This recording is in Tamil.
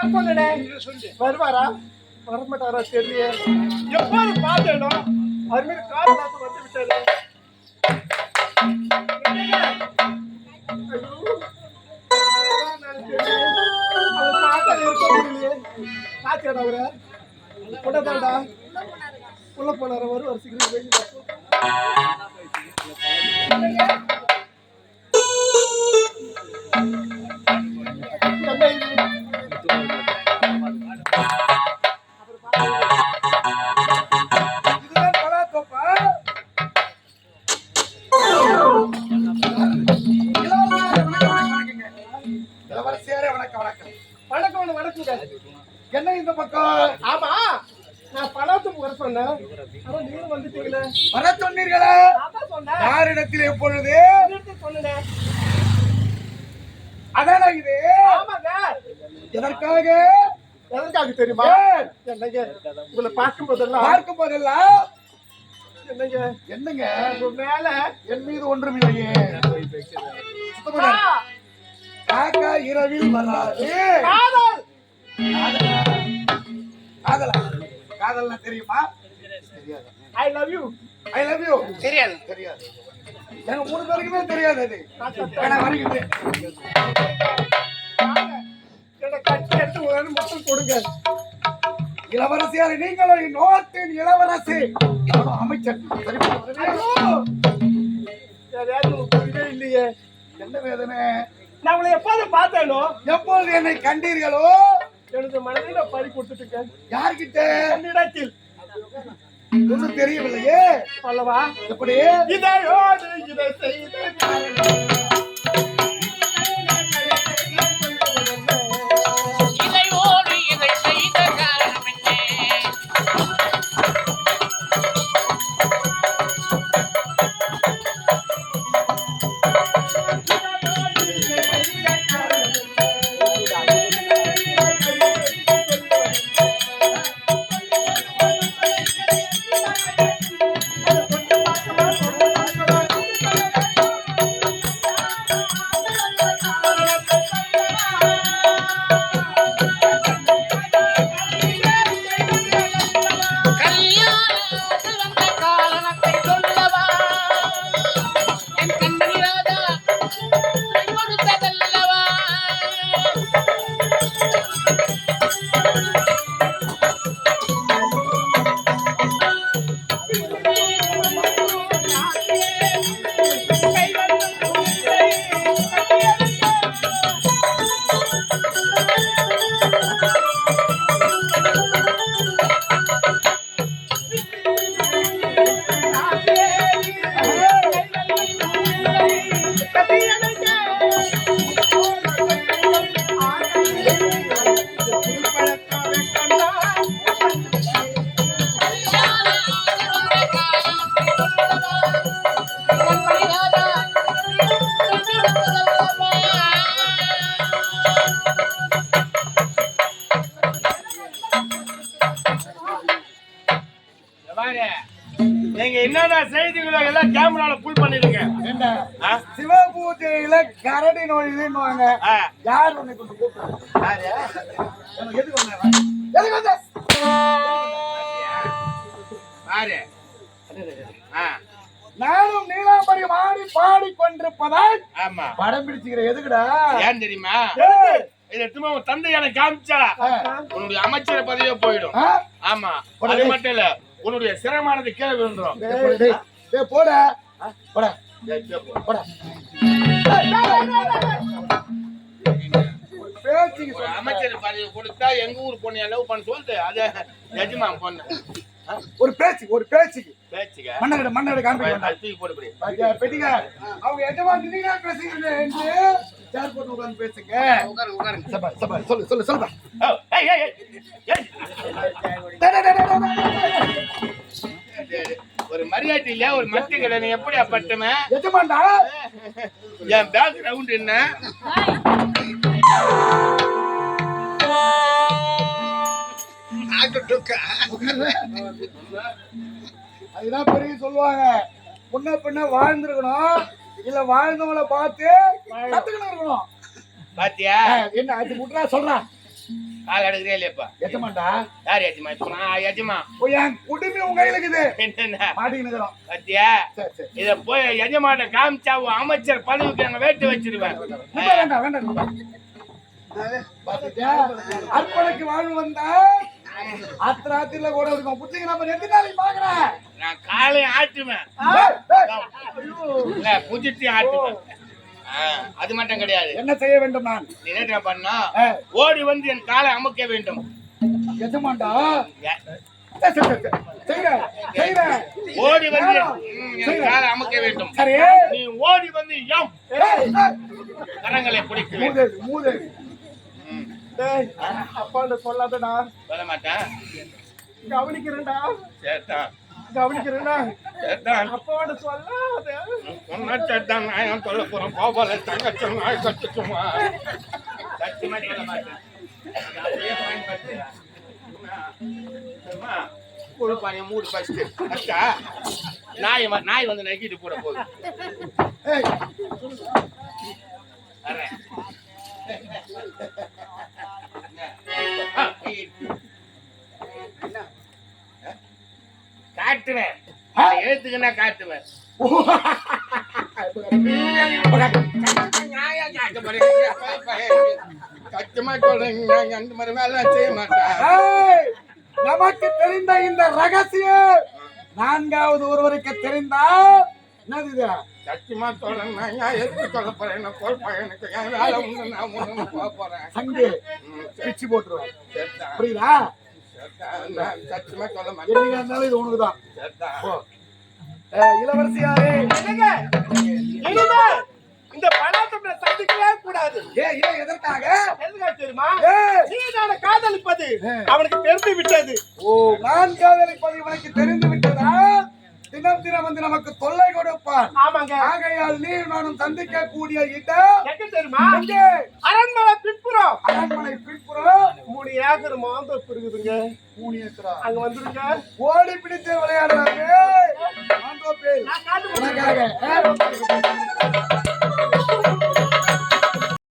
வர சொன்னேன் வருவாரா? வரமாட்டாரா தெரியல எப்போது பார்த்தேனோ மீது கால் பார்த்து வந்து விட்டாரு. ஐயோ. அவர் உடனேடா உள்ள போனார. வருவார் சீக்கிரம் என்ன இந்த பக்கம்? ஆமா. நான் பலாத்துக்கு வர சொன்னேன். ஆனா நீங்களும் வந்துட்டீங்களே. வர சொன்னீர்களா. சொன்னேன். யாரிடத்தில் எப்பொழுது? சொன்னேன். அதான இது? ஆமாங்க. எதற்காக? எதற்காக தெரியுமா? என்னங்க? உங்களை பார்க்கும் போதெல்லாம் பார்க்கும் போதெல்லாம் என்னங்க? என்னங்க? உங்க மேல என் மீது ஒன்றும் இல்லையே காக்கா இரவில் வராது. காதல். காதலா? காதலா காதல்னா தெரியுமா? தெரியாது. I love you I love you தெரியாது. தெரியாது. எங்க மூணு பேருக்குமே தெரியாது அது. கட்டி எடுத்து மட்டும் கொடுங்க. இளவரசியார் நீங்களும் இந்நோட்டின் இளவரசி. அமைச்சர். புரியவே இல்லையே. என்ன வேதனை? நான் உங்களை எப்போது பார்த்தேனோ? எப்பொழுது என்னை கண்டீர்களோ? எனது மனதை நான் பறி கொடுத்துட்டு யார்கிட்ட? என்னிடத்தில். ஒன்றும் தெரியவில்லையே. அல்லவா? எப்படி? இதையோடு இதை செய்து செய்திகளோ எல்லாம் கேமரால புல் பண்ணிடுங்க? சிவ பூஜையில கரடி நோய்வாங்க ஆ. யார் உன்னை கொண்டு கூப்பிடுறாங்க? நானும் நீலாம்பரி மாடி பாடி கொண்டிருப்பதால் ஆமா. படம் பிடிச்சுக்கிற எதுக்குடா? ஏன் தெரியுமா? திரும்ப உன் தந்தை எனக்கு காமிச்சா உன்னுடைய அமைச்சர் பதவியே போயிடும்? ஆமா. அது மட்டும் இல்ல. உன்னுடைய சிரமானது கீழே டேய், போடா. போடா. போடா. அமைச்சர் பதவி கொடுத்தா எங்க ஊர் பொண்ணு லவ் பண்ண சொல்லிட்டு அது எஜமான் பொண்ணு. ஒரு பேச்சு ஒரு பேச்சுக்கு. பேச்சுக்க? மன்னரிட மன்னரிட காண்பிக்க போடுபடி பெட்டிங்க அவங்க எஜமா நீங்க பேசுகிறீங்க சேர் போட்டு உட்கார்ந்து பேசுங்க. உட்காருங்க உட்காருங்க. சபா சபா சொல்லு சொல்லு சொல்லுப்பா ஓ, ஏய், ஏய், ஏய், ஒரு மரியாதை இல்ல ஒரு மத்திய கடை நீ எப்படி அப்பட்டமே எஜமான்டா. என் பேக் ரவுண்ட் என்ன? அதுதான் பெரிய சொல்லுவாங்க. முன்ன பின்ன வாழ்ந்திருக்கணும். இல்ல வாழ்ந்தவங்கள பார்த்து கத்துக்கணும் இருக்கணும். பாத்தியா? என்ன அது முட்டா சொல்றான். கால் அடக்குறியா இல்லையாப்பா? எஜமான்டா. யார் எஜமா? இப்ப நான் எஜமா. என் குடுமி உங்க கையில இருக்குது. என்ன மாட்டிக்கின்னு இருக்கிறோம். பத்தியா? இத போய் எஜமாட்ட காமிச்சா அமைச்சர் பதவிக்கு நாங்க வேட்டு வச்சிருவேன். வேண்டாம் வேண்டாம்? அர்ப்பணிக்கு வாழ்வு வந்தா அத்திராத்திரில கூட இருக்கும். புடிச்சிங்க நம்ம ரெண்டு நாளைக்கு பாக்குறேன் நான் காலையும் ஆட்டுவேன். புதிச்சு ஆட்டுவேன். அது மட்டும் கிடையாது. என்ன செய்ய வேண்டும் நான்? என்ன பண்ணா? ஓடி வந்து என் காலை அமுக்க வேண்டும். செய்றேன். ஓடி வந்து காலை அமுக்க வேண்டும். நீ ஓடி வந்து எம். கரங்களை பிடிக்க அப்பாண்ட சொல்லாதடா. சொல்ல மாட்டேன் கவனிக்கிறேன்டா. சேர்த்தான் கவனிக்கிறேன்டா சேர்த்தான் அப்பாண்ட சொல்லாத. சொன்னா சேர்த்தான் நான் சொல்ல போறேன் கோபால தங்கச்சி நாய் கட்டுச்சுமா சத்தியமா சொல்ல மாட்டேன். ஒரு பையன் மூடு ஃபர்ஸ்ட் நாய் நாய் வந்து நக்கிட்டு போட போகுது. ஏய், காட்டுவேன். எழுத்துக்குன்னா காட்டுவேன். சத்தியமா சொல்றேன் அந்த மாதிரி வேலை செய்ய மாட்டேன் நமக்கு தெரிந்த இந்த ரகசியம் நான்காவது ஒருவருக்கு தெரிந்தால் என்னது சத்தியமா சொல்றேன் நான் எடுத்து சொல்ல போறேன். நான் போய் பையனுக்கு என் வேலை உண்டு நான் ஒண்ணு போக போறேன். சங்கு பிச்சு போட்டுருவேன் புரியுதா? சத்தியமா சொல்ல மாட்டேன் இது இளவரசியாரே இந்த சந்திக்கவே கூடாது ஏய் ஏன் எதற்காக எதுக்காக தெரியுமா ஏய், சீதான காதலிப்பது அவனுக்கு தெரிந்து விட்டது ஓ நான் காதலிப்பது இவனுக்கு தெரிந்து விட்டதா தினம் தினம் வந்து நமக்கு தொல்லை கொடுப்பான் ஆமாங்க. ஆகையால் நீ நானும் சந்திக்க கூடிய இடம் தெரியுமா? அரண்மனை ஏக்கர் மாந்தோப்பு இருக்குதுங்க அங்க வந்துருங்க. ஓடி பிடித்து விளையாடுறாங்க